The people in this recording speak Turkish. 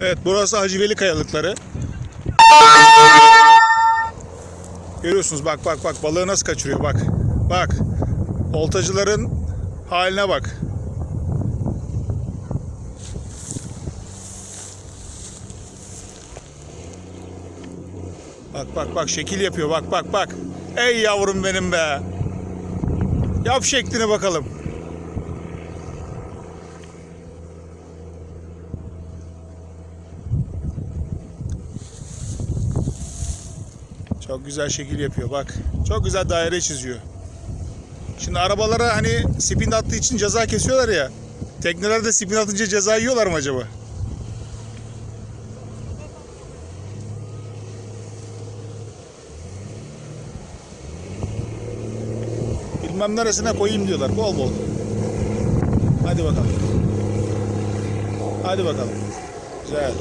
Evet burası Hacı Veli Kayalıkları. Görüyorsunuz bak bak bak balığı nasıl kaçırıyor bak. Bak. Oltacıların haline bak. Bak bak bak şekil yapıyor bak bak bak. Ey yavrum benim be. Yap şeklini bakalım. Çok güzel şekil yapıyor bak. Çok güzel daire çiziyor. Şimdi arabalara hani spin attığı için ceza kesiyorlar ya. Teknelerde spin atınca ceza yiyorlar mı acaba? Bilmem neresine koyayım diyorlar bol bol. Hadi bakalım. Hadi bakalım. Güzel.